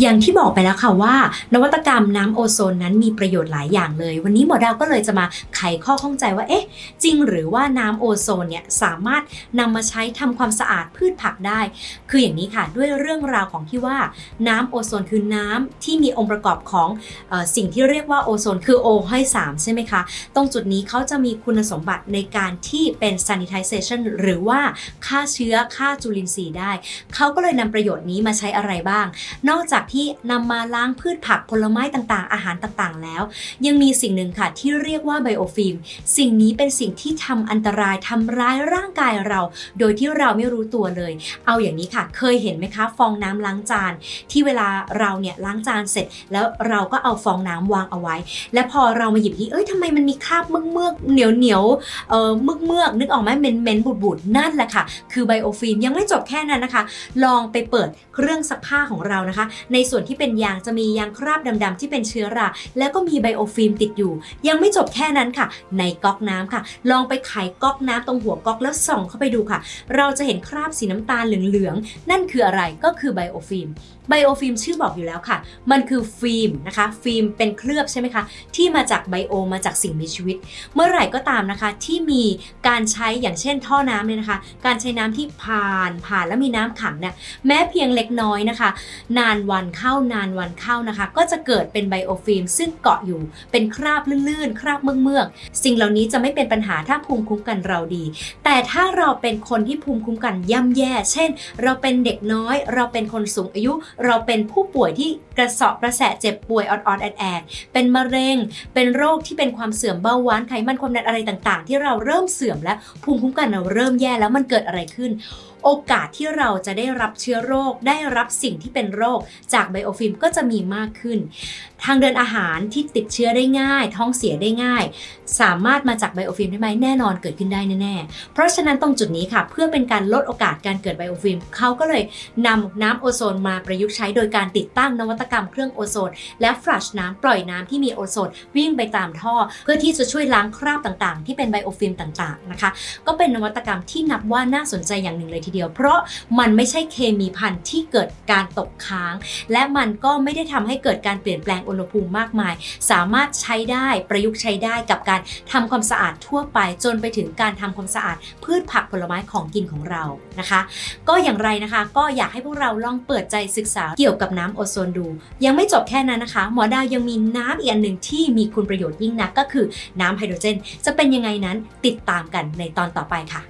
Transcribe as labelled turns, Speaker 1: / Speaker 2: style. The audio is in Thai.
Speaker 1: อย่างที่บอกไปแล้วค่ะว่า นวัตกรรมน้ำโอโซนนั้นมีประโยชน์หลายอย่างเลย วันนี้หมอดาวก็เลยจะมาไขข้อข้องใจว่าเอ๊ะจริงหรือว่าน้ำโอโซนเนี่ยสามารถนำมาใช้ทำความสะอาดพืชผักได้ คืออย่างนี้ค่ะด้วยเรื่องราวของที่ว่าน้ำโอโซนคือน้ำที่มีองค์ประกอบของออสิ่งที่เรียกว่าโอโซนคือโอห้3ใช่ไหมคะ ตรงจุดนี้เขาจะมีคุณสมบัติในการที่เป็น sanitization หรือว่าฆ่าเชื้อฆ่าจุลินทรีย์ได้ เขาก็เลยนำประโยชน์นี้มาใช้อะไรบ้าง นอกอกจากที่นำมาล้างพืชผักผลไม้ต่างๆ อาหารต่างๆ แล้ว ยังมีสิ่งหนึ่งค่ะที่เรียกว่าไบโอฟิล์มสิ่งนี้เป็นสิ่งที่ทำอันตรายทำร้ายร่างกายเรา โดยที่เราไม่รู้ตัวเลย เอาอย่างนี้ค่ะ เคยเห็นไหมคะ ฟองน้ำล้างจาน ที่เวลาเราเนี่ยล้างจานเสร็จ แล้วเราก็เอาฟองน้ำวางเอาไว้ และพอเรามาหยิบที่เอ้ยทำไมมันมีคราบเมือกเมือกเหนียวเหนียวเอ่อเมือกเมือกนึกออกไหมเหม็นเหม็นบูดบูดนั่นแหละค่ะ คือไบโอฟิล์มยังไม่จบแค่นั้นนะคะ ลองไปเปิดเครื่องซักผ้าของเรานะคะในส่วนที่เป็นยางจะมียางคราบดำๆที่เป็นเชื้อรา แล้วก็มีไบโอฟิล์มติดอยู่ ยังไม่จบแค่นั้นค่ะ ในก๊อกน้ำค่ะ ลองไปไขก๊อกน้ำตรงหัวก๊อกแล้วส่องเข้าไปดูค่ะ เราจะเห็นคราบสีน้ำตาลเหลืองๆ นั่นคืออะไรก็คือไบโอฟิล์มไบโอฟิล์มชื่อบอกอยู่แล้วค่ะ มันคือฟิล์มนะคะ ฟิล์มเป็นเคลือบใช่ไหมคะ ที่มาจากไบโอมาจากสิ่งมีชีวิต เมื่อไหร่ก็ตามนะคะ ที่มีการใช้อย่างเช่นท่อน้ำเนี่ยนะคะ การใช้น้ำที่ผ่านผ่านแล้วมีน้ำขังเนี่ยแม้เพียงเล็กน้อยนะคะ นานวันเข้านานวันเข้านะคะ ก็จะเกิดเป็นไบโอฟิล์มซึ่งเกาะอยู่เป็นคราบลื่นๆ คราบเมือกๆสิ่งเหล่านี้จะไม่เป็นปัญหาถ้าภูมิคุ้มกันเราดี แต่ถ้าเราเป็นคนที่ภูมิคุ้มกันย่ำแย่ เช่น เราเป็นเด็กน้อย เราเป็นคนสูงอายุ เราเป็นผู้ป่วยที่กระสอบกระแสะเจ็บป่วยออดๆแอดๆเป็นมะเร็ง เป็นโรคที่เป็นความเสื่อมเบาหวานไขมันความดันอะไรต่างๆ ที่เราเริ่มเสื่อมแล้วภูมิคุ้มกันเราเริ่มแย่แล้วมันเกิดอะไรขึ้น โอกาสที่เราจะได้รับเชื้อโรคได้รับสิ่งที่เป็นโรคจากไบโอฟิล์มก็จะมีมากขึ้นทางเดินอาหารที่ติดเชื้อได้ง่าย ท้องเสียได้ง่าย สามารถมาจากไบโอฟิล์มได้ไหมแน่นอนเกิดขึ้นได้แน่ๆ เพราะฉะนั้นตรงจุดนี้ค่ะ เพื่อเป็นการลดโอกาสการเกิดไบโอฟิล์มเขาก็เลยนำน้ำโอโซนมาประยุกต์ใช้โดยการติดตั้งนวัตกรรมเครื่องโอโซน และฟลัชน้ำปล่อยน้ำที่มีโอโซนวิ่งไปตามท่อ เพื่อที่จะช่วยล้างคราบต่างๆ ที่เป็นไบโอฟิล์มต่างๆนะคะ ก็เป็นนวัตกรรมที่นับว่าน่าสนใจอย่างหนึ่งเลยทีเดียว เพราะมันไม่ใช่เคมีพันธุ์ที่เกิดการตกค้าง และมันก็ไม่ได้ทำให้เกิดการเปลี่ยนแปลงอุณหภูมิมากมาย สามารถใช้ได้ประยุกต์ใช้ได้กับการทำความสะอาดทั่วไปจนไปถึงการทำความสะอาด พืชผักผลไม้ของกินของเรานะคะ ก็อย่างไรนะคะก็อยากให้พวกเราลองเปิดใจศึกษาเกี่ยวกับน้ำโอโซนดู ยังไม่จบแค่นั้นนะคะ หมอดาวยังมีน้ำอีกอันหนึ่งที่มีคุณประโยชน์ยิ่งนักก็คือน้ำไฮโดรเจน จะเป็นยังไงนั้นติดตามกันในตอนต่อไปค่ะ